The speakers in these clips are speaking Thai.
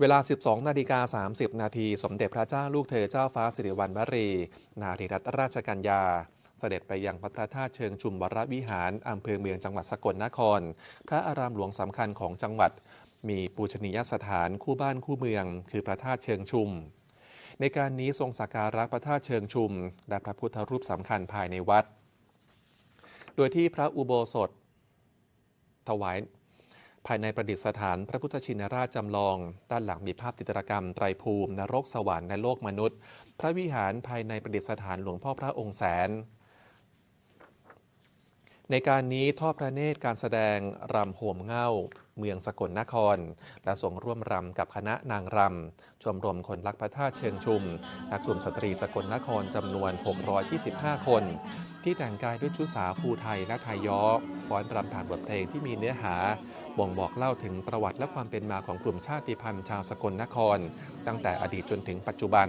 เวลา 12 นาฬิกา 30 นาที สมเด็จพระเจ้าลูกเธอเจ้าฟ้าสิริวัณวรี นารีรัตนราชกัญญา เสด็จไปยังพระธาตุเชิงชุมวรวิหาร อำเภอเมืองจังหวัดสกลนคร พระอารามหลวงสำคัญของจังหวัด มีปูชนียสถานคู่บ้านคู่เมือง คือพระธาตุเชิงชุม ในการนี้ทรงสักการะพระธาตุเชิงชุม และพระพุทธรูปสำคัญภายในวัด โดยที่พระอุโบสถถวาย ภายในประดิษฐานพระพุทธชินราชจำลอง ด้านหลังมีภาพจิตรกรรมไตรภูมิ นรกสวรรค์และโลกมนุษย์ พระวิหารภายในประดิษฐานหลวงพ่อพระองค์แสน ในการนี้ทอดพระเนตรการแสดงรำโหมเง่า เมืองสกลนคร และส่งร่วมรำกับคณะนางรำชมรมคนรักพระธาตุเชิงชุม และกลุ่มสตรีสกลนครจำนวน 625 คน ที่แต่งกายด้วยชุดสาวภูไทยและไทยย้อฟ้อนรำผ่านบทเพลงที่มีเนื้อหา บ่งบอกเล่าถึงประวัติและความเป็นมาของกลุ่มชาติพันธุ์ชาวสกลนคร ตั้งแต่อดีตจนถึงปัจจุบัน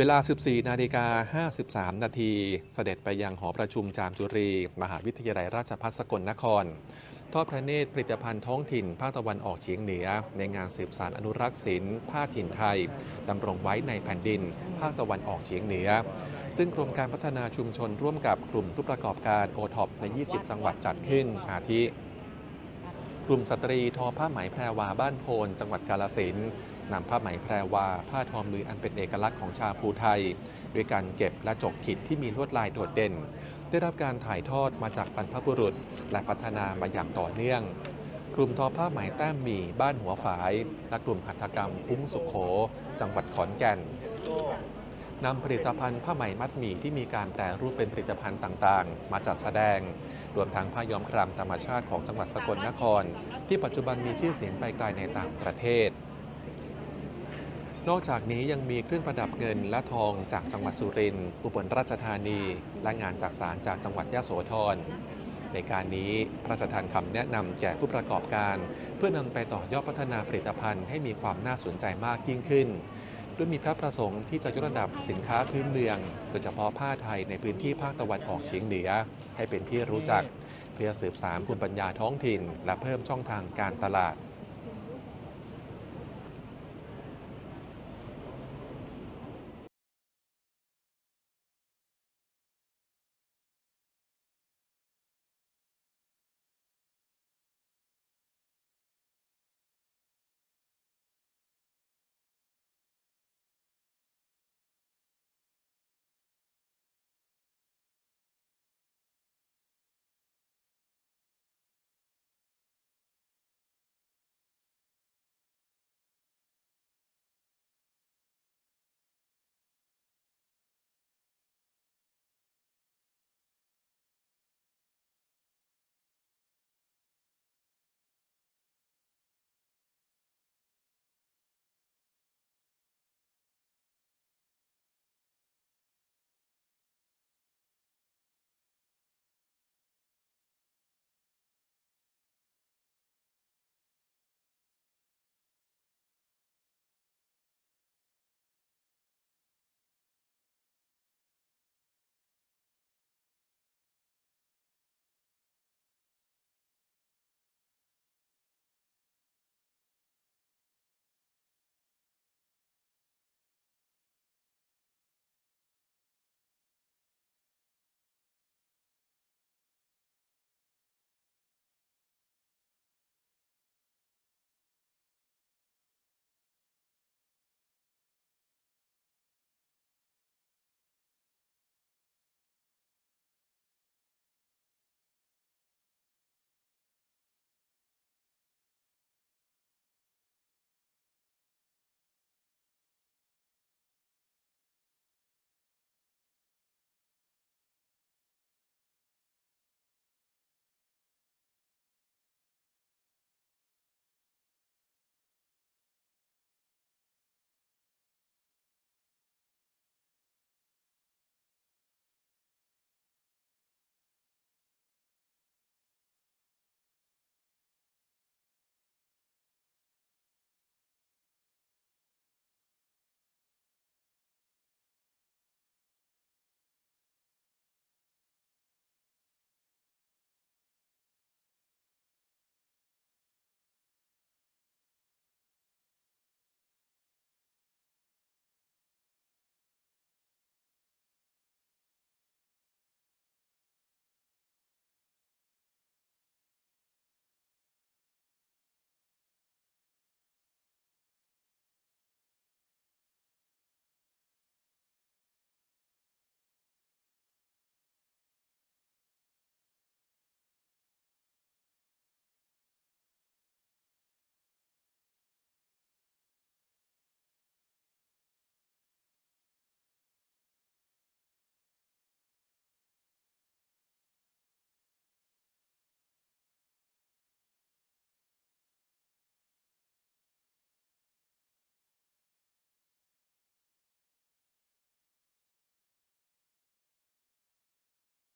เวลา 14 นาฬิกา 53 นาที เสด็จไปยังหอประชุมจามจุรี มหาวิทยาลัยราชภัฏสกลนคร ทอดพระเนตรผลิตภัณฑ์ท้องถิ่น ภาคตะวันออกเฉียงเหนือ ในงานสืบสารอนุรักษ์ศิลป์ผ้าถิ่นไทย ดำรงไว้ในแผ่นดิน ภาคตะวันออกเฉียงเหนือ ซึ่งกรมการพัฒนาชุมชนร่วมกับกลุ่มผู้ประกอบการโอท็อปใน 20 จังหวัดจัดขึ้นอาทิกลุ่มสตรีทอผ้าไหมแพรวาบ้านโพนจังหวัดกาลสิน นำผ้าไหมแพรวาผ้าทอมืออันเป็นเอกลักษณ์ของชาวภูไทย ด้วยการเก็บและจกขีดที่มีลวดลายโดดเด่น ได้รับการถ่ายทอดมาจากบรรพบุรุษ และพัฒนามาอย่างต่อเนื่องกลุ่มทอผ้าไหมแต้มหมี่บ้านหัวฝาย และกลุ่มหัตถกรรมคุ้มสุขโข จังหวัดขอนแก่นนำผลิตภัณฑ์ผ้าไหมมัดหมี่ที่มีการแปรรูปเป็นผลิตภัณฑ์ต่างๆ มาจัดแสดง รวมทั้งผ้าย้อมครามธรรมชาติของจังหวัดสกลนคร ที่ปัจจุบันมีชื่อเสียงไปไกลในต่างประเทศ นอกจากนี้ยังมีเครื่องประดับเงินและทองจากจังหวัดสุรินทร์อุบลราชธานี และงานจากสารจากจังหวัดยะโสธรในการนี้พระราชทานคำแนะนำแก่ผู้ประกอบการ เพื่อนำไปต่อยอดพัฒนาผลิตภัณฑ์ให้มีความน่าสนใจมากยิ่งขึ้นโดยมีพระประสงค์ที่จะยกระดับสินค้าพื้นเมือง โดยเฉพาะผ้าไทยในพื้นที่ภาคตะวันออกเฉียงเหนือ ให้เป็นที่รู้จัก เพื่อสืบสานภูมิปัญญาท้องถิ่น และเพิ่มช่องทางการตลาด